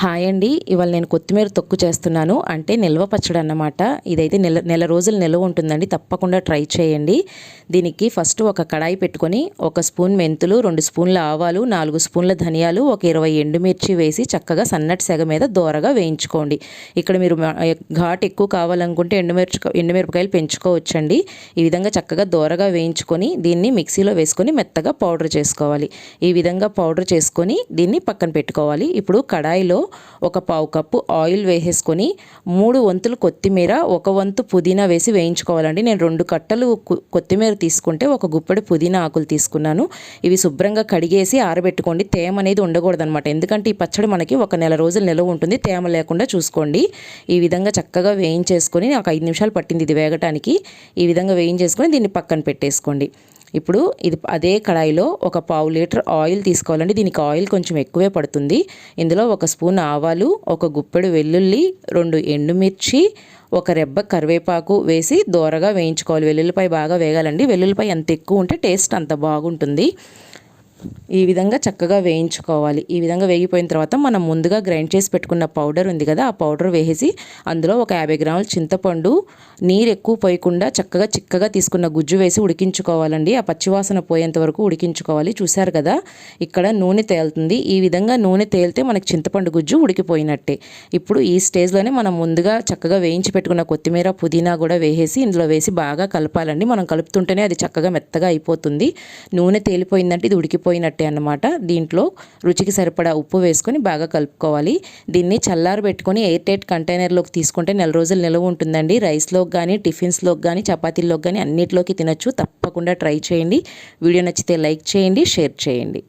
Hi అండి. ఇవాళ నేను కొత్తిమీర తొక్కు చేస్తున్నాను. అంటే నిల్వ పచ్చడి అన్నమాట. ఇదైతే నెల నెల రోజులు నిల్వ ఉంటుందండి. తప్పకుండా ట్రై చేయండి. దీనికి ఫస్ట్ ఒక కడాయి పెట్టుకొని ఒక స్పూన్ మెంతులు రెండు స్పూన్ల ఆవాలు నాలుగు స్పూన్ల ధనియాలు ఒక ఇరవై ఎండుమిర్చి వేసి చక్కగా సన్నటి సెగ మీద దోరగా వేయించుకోండి. ఇక్కడ మీరు ఘాట్ ఎక్కువ కావాలనుకుంటే ఎండుమిర్చి ఎండుమిరపకాయలు పెంచుకోవచ్చండి. ఈ విధంగా చక్కగా దోరగా వేయించుకొని దీన్ని మిక్సీలో వేసుకొని మెత్తగా పౌడర్ చేసుకోవాలి. ఈ విధంగా పౌడర్ చేసుకొని దీన్ని పక్కన పెట్టుకోవాలి. ఇప్పుడు కడాయిలో ఒక పావు కప్పు ఆయిల్ వేసేసుకొని మూడు వంతులు కొత్తిమీర ఒక వంతు పుదీనా వేసి వేయించుకోవాలండి. నేను రెండు కట్టలు కొత్తిమీర తీసుకుంటే ఒక గుప్పెడు పుదీనా ఆకులు తీసుకున్నాను. ఇవి శుభ్రంగా కడిగేసి ఆరబెట్టుకోండి. తేమ అనేది ఉండకూడదనమాట ఎందుకంటే ఈ పచ్చడి మనకి ఒక నెల రోజులు నిలవ ఉంటుంది. తేమ లేకుండా చూసుకోండి. ఈ విధంగా చక్కగా వేయించేసుకొని నాకు ఐదు నిమిషాలు పట్టింది ఇది వేగటానికి. ఈ విధంగా వేయించేసుకొని దీన్ని పక్కన పెట్టేసుకోండి. ఇప్పుడు ఇది అదే కడాయిలో ఒక పావు లీటర్ ఆయిల్ తీసుకోవాలండి. దీనికి ఆయిల్ కొంచెం ఎక్కువే పడుతుంది. ఇందులో ఒక స్పూన్ ఆవాలు ఒక గుప్పెడు వెల్లుల్లి రెండు ఎండుమిర్చి ఒక రెబ్బ కరివేపాకు వేసి దోరగా వేయించుకోవాలి. వెల్లుల్లిపాయ బాగా వేగాలండి. వెల్లుల్లిపాయ ఎంత ఎక్కువ ఉంటే టేస్ట్ అంత బాగుంటుంది. ఈ విధంగా చక్కగా వేయించుకోవాలి. ఈ విధంగా వేగిపోయిన తర్వాత మనం ముందుగా గ్రైండ్ చేసి పెట్టుకున్న పౌడర్ ఉంది కదా ఆ పౌడర్ వేసి అందులో ఒక యాభై గ్రాముల చింతపండు నీరు ఎక్కువ పోయకుండా చక్కగా చిక్కగా తీసుకున్న గుజ్జు వేసి ఉడికించుకోవాలండి. ఆ పచ్చివాసన పోయేంత వరకు ఉడికించుకోవాలి. చూశారు కదా ఇక్కడ నూనె తేలుతుంది. ఈ విధంగా నూనె తేలితే మనకి చింతపండు గుజ్జు ఉడికిపోయినట్టే. ఇప్పుడు ఈ స్టేజ్లోనే మనం ముందుగా చక్కగా వేయించి పెట్టుకున్న కొత్తిమీర పుదీనా కూడా వేసేసి ఇందులో వేసి బాగా కలపాలండి. మనం కలుపుతుంటేనే అది చక్కగా మెత్తగా అయిపోతుంది. నూనె తేలిపోయిందంటే ఇది ఉడికిపోయినట్టే అన్నమాట. దీంట్లో రుచికి సరిపడా ఉప్పు వేసుకొని బాగా కలుపుకోవాలి. దీన్ని చల్లారు పెట్టుకొని ఎయిర్ టైట్ కంటైనర్లోకి తీసుకుంటే నెల రోజులు నిలవ ఉంటుందండి. రైస్లోకి కానీ టిఫిన్స్లోకి కానీ చపాతీల్లోకి కానీ అన్నిటిలోకి తినచ్చు. తప్పకుండా ట్రై చేయండి. వీడియో నచ్చితే లైక్ చేయండి షేర్ చేయండి.